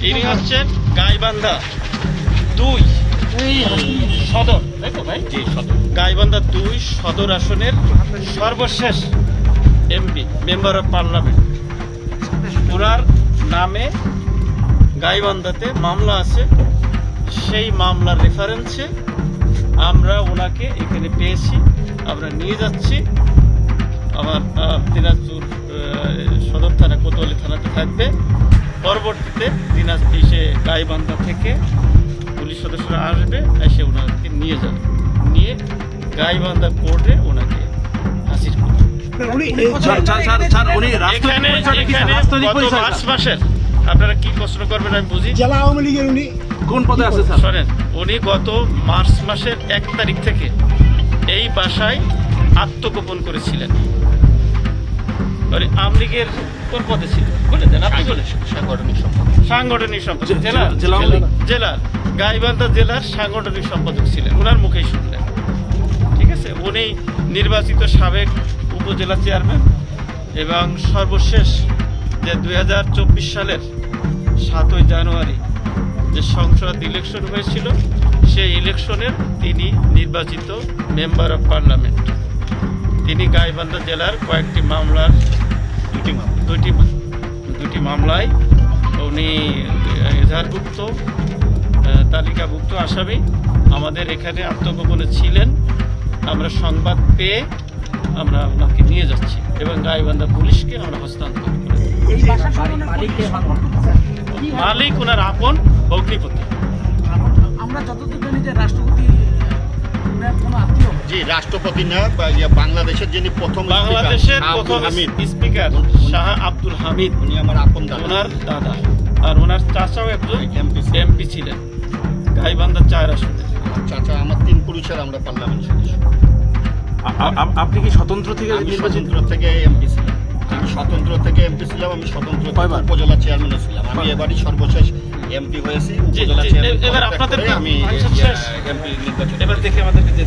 তিনি হচ্ছেন গাইবান্ধা দুই। সদর তাই তো ভাই? জি সদর। গাইবান্ধা দুই সদর আসনের সর্বশেষ এমপি মেম্বার অফ পার্লামেন্ট। ওনার নামে গাইবান্ধাতে মামলা আছে। সেই মামলার রেফারেন্সে আমরা ওনাকে এখানে পেয়েছি। আমরা নিয়ে যাচ্ছি। আমার আহ, দিনাজপুর সদর থানা কোতোয়ালি থানাতে থাকবে। পরবর্তীতে দিনাজপুর এসে গাইবান্ধা থেকে পুলিশ সদস্যরা আসবে এসে ওনাকে নিয়ে যাবে। নিয়ে গাইবান্ধা কোর্টে ওনাকে হাজির করবে আপনারা কি প্রশ্ন করবেন আমি বুঝি? জেলা আওয়ামী লীগের উনি কোন পদে আছে স্যার? শোনেন উনি গত মার্চ মাসের এক তারিখ থেকে এই বাসায় আত্মগোপন করেছিলেন। মানে আমলিগের কোন পদে ছিল? বলে দেন আপনি বলে সাংগঠনিক সম্পর্ক সাংগঠনিক সম্পাদক। জেলার আওয়ামী? জেলার গাইবান্ধা জেলার সাংগঠনিক সম্পাদক ছিলেন। ওনার মুখেই শুনলেন। ঠিক আছে? উনি নির্বাচিত সাবেক উপজেলা চেয়ারম্যান এবং সর্বশেষ যে দু হাজার চব্বিশ সালের সাতই জানুয়ারি যে সংসদ ইলেকশন হয়েছিল সেই ইলেকশনের তিনি নির্বাচিত মেম্বার অফ পার্লামেন্ট তিনি গাইবান্ধা জেলার কয়েকটি মামলার দুটি মামলা দুটি দুটি মামলায় উনি এজাহারভুক্ত তালিকাভুক্ত আসামি। আমাদের এখানে আত্মগোপনে ছিলেন। আমরা সংবাদ পেয়ে আমরা ওনাকে নিয়ে যাচ্ছি এবং গাইবান্ধা পুলিশকে আমরা হস্তান্তর মালিক ওনার আপন ভগ্নিপতি। আমরা যতদূর জানি যে রাষ্ট্রপতি জি রাষ্ট্রপতি না বাংলাদেশের যিনি প্রথম বাংলাদেশের প্রথম স্পিকার শাহ আব্দুল হামিদ। উনি আমার আপন দাদা। ওনার দাদা। আর ওনার চাচাও একজন MP এমপি ছিলেন। গাইবান্ধা চার আসনে। চাচা আমার তিন পুরুষের আমরা পার্লামেন্ট সদস্য। আপনি কি স্বতন্ত্র থেকে স্বতন্ত্র থেকে এমপি ছিলাম। আমি স্বতন্ত্র থেকে এমপি ছিলাম আমি স্বতন্ত্র? উপজেলা চেয়ারম্যানও ছিলাম। আমি এবারই সর্বশেষ এমপি হয়েছি। উপজেলা চেয়ারম্যান এবার আপনাদের আমি এমপি নির্বাচিত এবার দেখে আমাদেরকে যে